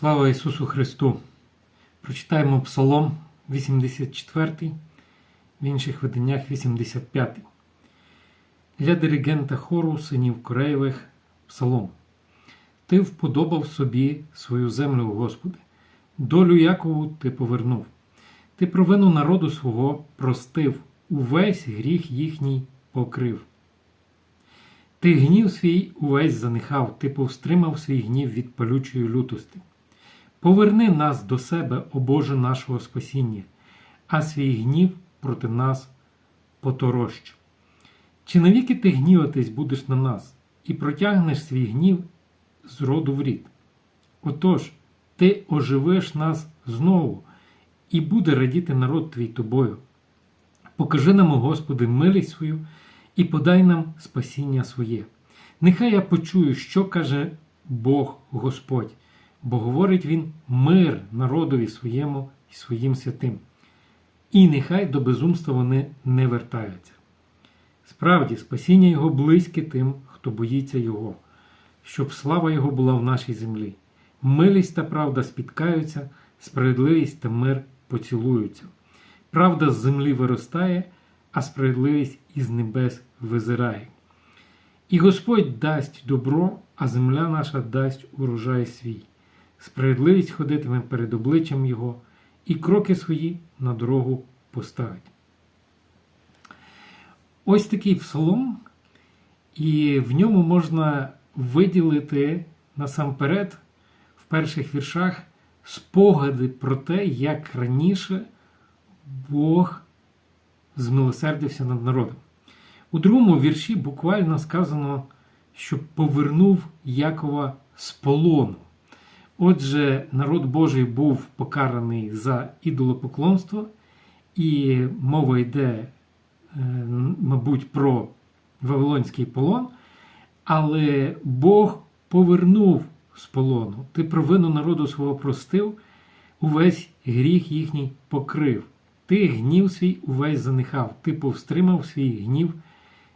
Слава Ісусу Христу! Прочитаємо Псалом 84, в інших виданнях 85. Для диригента хору синів Кореєвих Псалом. Ти вподобав собі свою землю, Господи, долю Якову ти повернув. Ти провину народу свого простив, увесь гріх їхній покрив. Ти гнів свій увесь занихав, ти повстримав свій гнів від палючої лютости. Поверни нас до себе, о Боже нашого спасіння, а свій гнів проти нас поторощ. Чи навіки ти гніватись будеш на нас і протягнеш свій гнів з роду в рід? Отож, ти оживиш нас знову, і буде радіти народ твій тобою. Покажи нам, о Господи, милість свою і подай нам спасіння своє. Нехай я почую, що каже Бог Господь, бо говорить Він мир народові своєму і своїм святим. І нехай до безумства вони не вертаються. Справді, спасіння Його близьке тим, хто боїться Його, щоб слава Його була в нашій землі. Милість та правда спіткаються, справедливість та мир поцілуються. Правда з землі виростає, а справедливість із небес визирає. І Господь дасть добро, а земля наша дасть урожай свій. Справедливість ходитиме перед обличчям Його, і кроки свої на дорогу поставить. Ось такий псалом, і в ньому можна виділити насамперед в перших віршах спогади про те, як раніше Бог змилосердився над народом. У другому вірші буквально сказано, що повернув Якова з полону. Отже, народ Божий був покараний за ідолопоклонство, і мова йде, мабуть, про Вавилонський полон, але Бог повернув з полону. Ти провину народу свого простив, увесь гріх їхній покрив. Ти гнів свій увесь занихав, ти повстримав свій гнів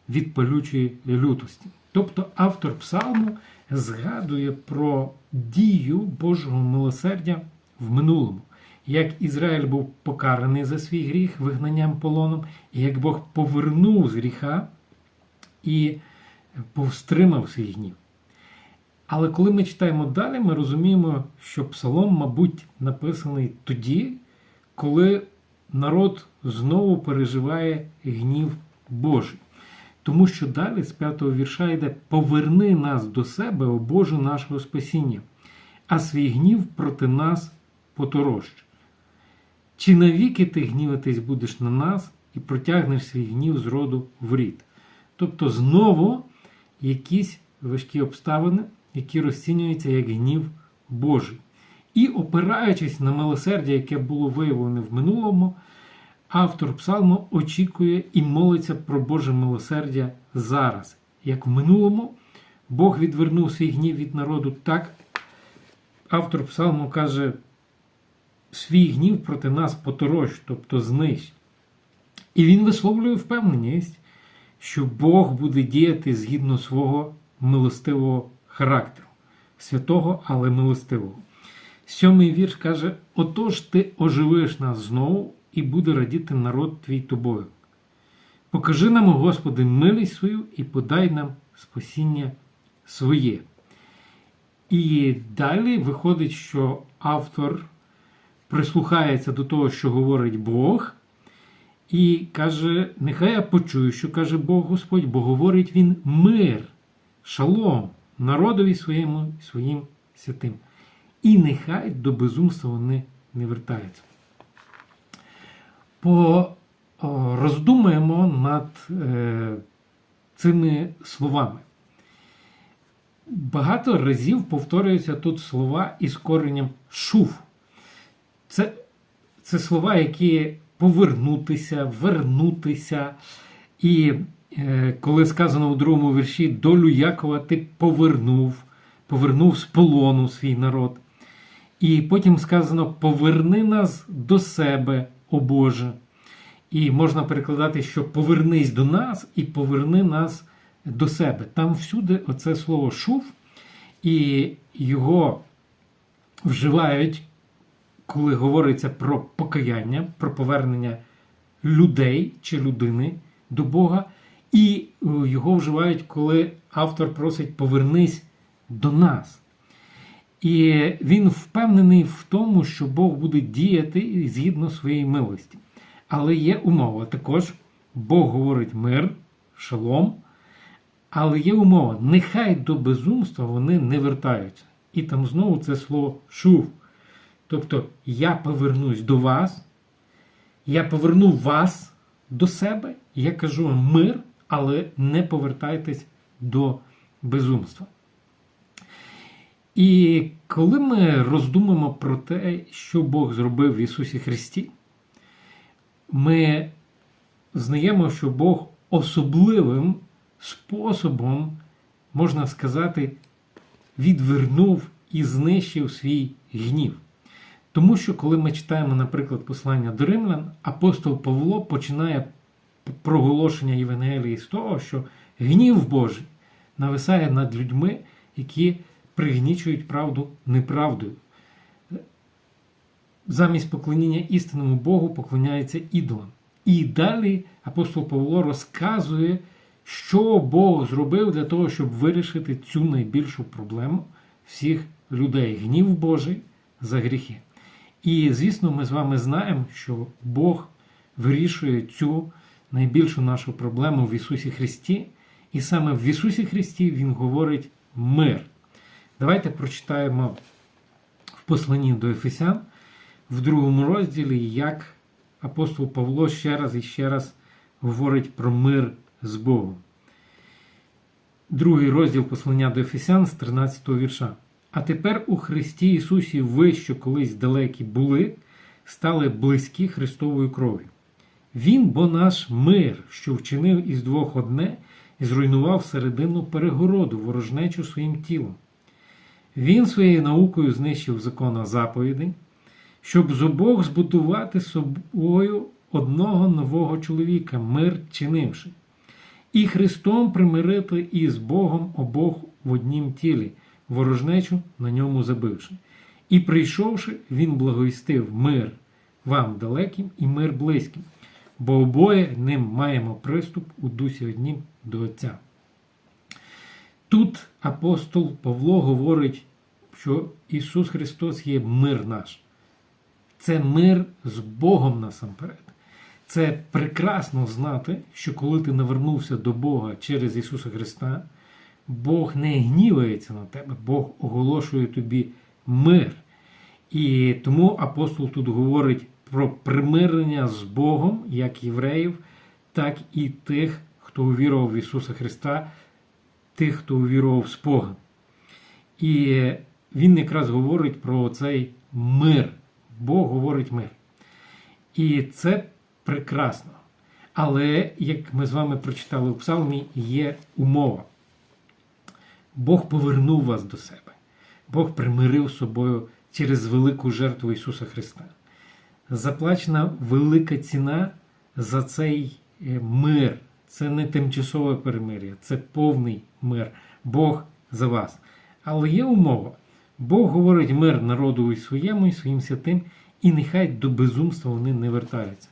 від палючої лютості. Тобто автор псалму згадує про дію Божого милосердя в минулому, як Ізраїль був покараний за свій гріх вигнанням полоном, і як Бог повернув з гріха і повстримав свій гнів. Але коли ми читаємо далі, ми розуміємо, що псалом, мабуть, написаний тоді, коли народ знову переживає гнів Божий. Тому що далі з п'ятого вірша йде Поверни нас до себе, о Боже нашого спасіння, а свій гнів проти нас поторощ. Чи навіки ти гніватись будеш на нас і протягнеш свій гнів з роду в рід? Тобто знову якісь важкі обставини, які розцінюються як гнів Божий. І опираючись на милосердя, яке було виявлене в минулому, автор псалму очікує і молиться про Боже милосердя зараз. Як в минулому Бог відвернув свій гнів від народу, так автор псалму каже, свій гнів проти нас поторощ, тобто знищ. І він висловлює впевненість, що Бог буде діяти згідно свого милостивого характеру, святого, але милостивого. Сьомий вірш каже: Отож ти оживиш нас знову і буде радіти народ твій тобою. Покажи нам, Господи, милість свою і подай нам спасіння своє. І далі виходить, що автор прислухається до того, що говорить Бог, і каже: Нехай я почую, що каже Бог Господь, бо говорить Він мир, шалом народові своєму своїм святим. І нехай до безумства вони не вертаються. Роздумаємо над е, цими словами. Багато разів повторюються тут слова із коренням шув. Це, це слова, які повернутися, вернутися. І е, коли сказано у другому вірші долю Якова ти повернув, повернув з полону свій народ. І потім сказано: поверни нас до себе, о Боже. І можна перекладати, що повернись до нас і поверни нас до себе. Там всюди оце слово шув, і його вживають, коли говориться про покаяння, про повернення людей чи людини до Бога, і е, його вживають, коли автор просить повернись до нас. І він впевнений в тому, що Бог буде діяти згідно своєї милості. Але є умова. Також Бог говорить мир, шалом. Але є умова, нехай до безумства вони не вертаються. І там знову це слово шув. Тобто я повернусь до вас, я поверну вас до себе, я кажу вам мир, але не повертайтесь до безумства. І коли ми роздумаємо про те, що Бог зробив в Ісусі Христі, ми знаємо, що Бог особливим способом, можна сказати, відвернув і знищив свій гнів. Тому що, коли ми читаємо, наприклад, послання до римлян, апостол Павло починає проголошення Євангелії з того, що гнів Божий нависає над людьми, які пригнічують правду неправдою. Замість поклоніння істинному Богу поклоняється ідолам. І далі апостол Павло розказує, що Бог зробив для того, щоб вирішити цю найбільшу проблему всіх людей гнів Божий за гріхи. І, звісно, ми з вами знаємо, що Бог вирішує цю найбільшу нашу проблему в Ісусі Христі, і саме в Ісусі Христі Він говорить мир. Давайте прочитаємо в посланні до Ефесян в другому розділі, як апостол Павло ще раз і ще раз говорить про мир з Богом. Другий розділ послання до Ефесян з 13 вірша. А тепер у Христі Ісусі ви, що колись далекі були, стали близькі Христовою кров'ю. Він, бо наш мир, що вчинив із двох одне, і зруйнував середину перегороду, ворожнечу своїм тілом. Він своєю наукою знищив закона заповідей, щоб з обох збудувати собою одного нового чоловіка, мир чинивши, і Христом примирити із Богом обох в однім тілі, ворожнечу на ньому забивши. І прийшовши, він благовістив мир вам далеким і мир близьким, бо обоє ним маємо приступ у дусі однім до Отця. Тут апостол Павло говорить, що Ісус Христос є мир наш. Це мир з Богом насамперед. Це прекрасно знати, що коли ти навернувся до Бога через Ісуса Христа, Бог не гнівається на тебе, Бог оголошує тобі мир. І тому апостол тут говорить про примирення з Богом, як євреїв, так і тих, хто увірував в Ісуса Христа, тих, хто увірував з Бога. І він якраз говорить про цей мир. Бог говорить мир. І це прекрасно. Але, як ми з вами прочитали у Псалмі, є умова. Бог повернув вас до себе. Бог примирив собою через велику жертву Ісуса Христа. Заплачена велика ціна за цей е, мир. Це не тимчасове перемир'я, це повний мир. Бог за вас. Але є умова. Бог говорить мир народу і своєму, і своїм святим, і нехай до безумства вони не вертаються.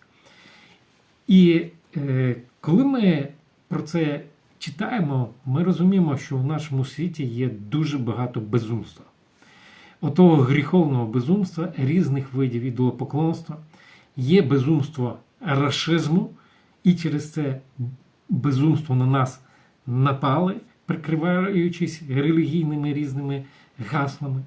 І е, коли ми про це читаємо, ми розуміємо, що в нашому світі є дуже багато безумства. Отого гріховного безумства, різних видів ідолопоклонства, є безумство рашизму, і через це безумство на нас напали, прикриваючись релігійними різними гаслами.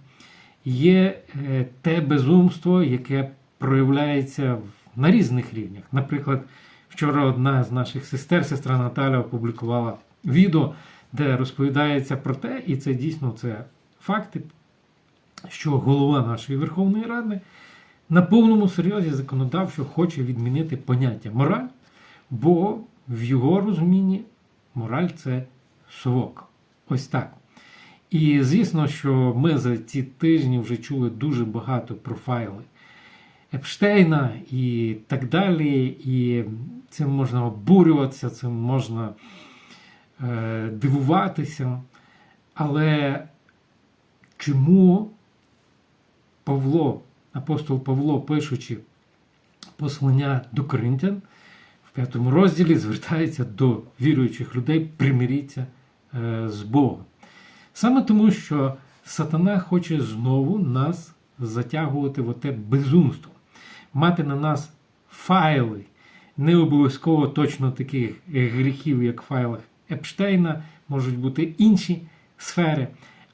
Є е, те безумство, яке проявляється на різних рівнях. Наприклад, вчора одна з наших сестер, сестра Наталя, опублікувала відео, де розповідається про те, і це дійсно це факти, що голова нашої Верховної Ради на повному серйозі законодавчо хоче відмінити поняття мораль, бо в його розумінні мораль це совок. Ось так. І звісно, що ми за ці тижні вже чули дуже багато про файли Епштейна і так далі. І цим можна обурюватися, цим можна е, дивуватися. Але чому Павло, апостол Павло, пишучи послання до Коринтян, п'ятому розділі звертається до віруючих людей, примиріться е, з Богом. Саме тому, що сатана хоче знову нас затягувати в оте безумство, мати на нас файли, не обов'язково точно таких гріхів, як в файлах Епштейна, можуть бути інші сфери,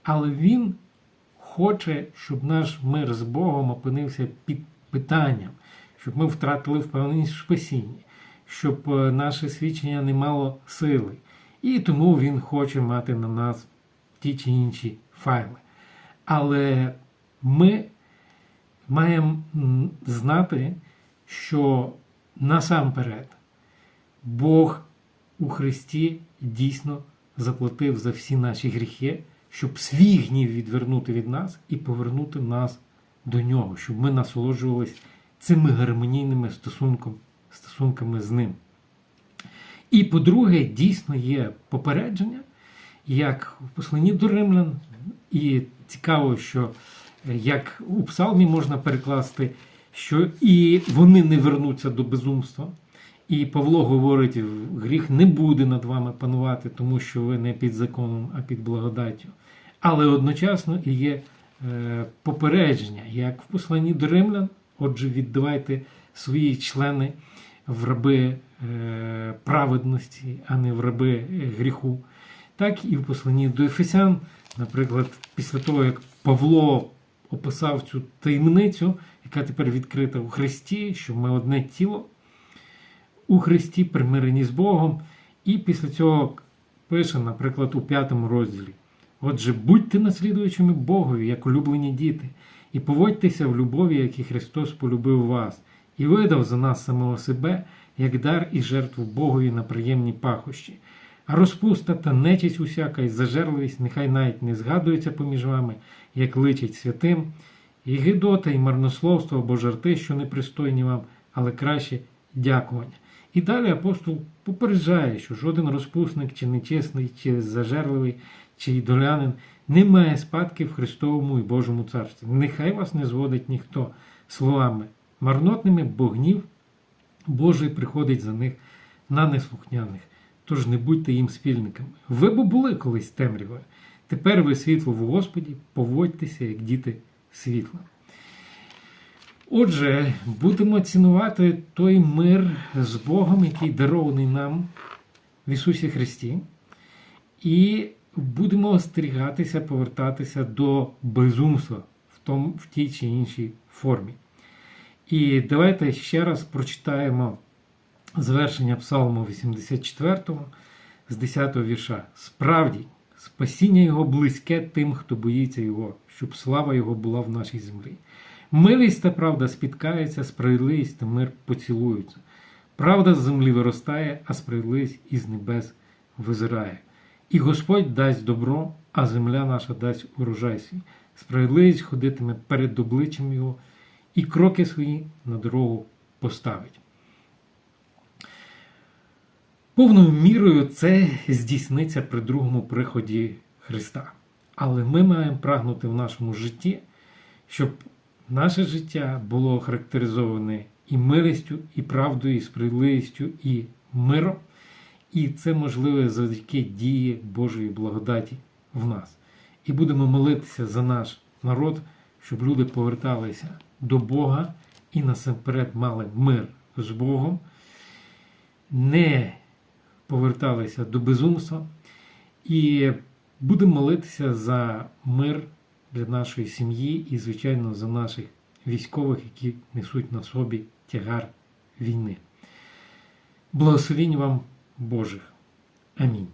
але він хоче, щоб наш мир з Богом опинився під питанням, щоб ми втратили впевненість в спасінні, щоб е, наше свідчення не мало сили. І тому він хоче мати на нас ті чи інші файли. Але ми маємо знати, що насамперед Бог у Христі дійсно заплатив за всі наші гріхи, щоб свій гнів відвернути від нас і повернути нас до нього, щоб ми насолоджувалися цими гармонійними стосунком, стосунками з ним. І по-друге, дійсно є попередження, як в посланні до римлян, і цікаво, що е, як у псалмі можна перекласти, що і вони не вернуться до безумства. І Павло говорить: гріх не буде над вами панувати, тому що ви не під законом, а під благодаттю. Але одночасно і є е, попередження, як в посланні до римлян, отже, віддавайте свої члени в раби е, праведності, а не в раби е, гріху. Так і в посланні до Ефесян, наприклад, після того, як Павло описав цю таємницю, яка тепер відкрита у Христі, що ми одне тіло у Христі, примирені з Богом. І після цього пише, наприклад, у п'ятому розділі: Отже, будьте наслідуючими Богові, як улюблені діти, і поводьтеся в любові, як і Христос полюбив вас, і видав за нас самого себе, як дар і жертву Богові на приємні пахощі. А розпуста та нечість усяка і зажерливість нехай навіть не згадується поміж вами, як личить святим, і гидота, і марнословство або жарти, що непристойні вам, але краще дякування. І далі апостол попереджає, що жоден розпусник, чи нечесний, чи зажерливий, чи ідолянин не має спадки в Христовому і Божому царстві. Нехай вас не зводить ніхто словами марнотними, бо гнів Божий приходить за них на неслухняних. Тож не будьте їм спільниками. Ви б були колись темрявою. Тепер ви світло в Господі, поводьтеся, як діти світла. Отже, будемо цінувати той мир з Богом, який дарований нам в Ісусі Христі, і будемо остерігатися, повертатися до безумства в, тому, в тій чи іншій формі. І давайте ще раз прочитаємо завершення Псалму 84 з 10 вірша. Справді, спасіння Його близьке тим, хто боїться Його, щоб слава Його була в нашій землі. Милість та правда спіткаються, справедливість та мир поцілуються. Правда з землі виростає, а справедливість із небес визирає. І Господь дасть добро, а земля наша дасть урожай свій. Справедливість ходитиме перед обличчям Його, і кроки свої на дорогу поставить. Повною мірою це здійсниться при другому приході Христа. Але ми маємо прагнути в нашому житті, щоб наше життя було характеризоване і милістю, і правдою, і справедливістю, і миром. І це можливе завдяки дії Божої благодаті в нас. І будемо молитися за наш народ, щоб люди поверталися до Бога і насамперед мали мир з Богом, не поверталися до безумства. І будемо молитися за мир для нашої сім'ї і, звичайно, за наших військових, які несуть на собі тягар війни. Благословінь вам Божих. Амінь.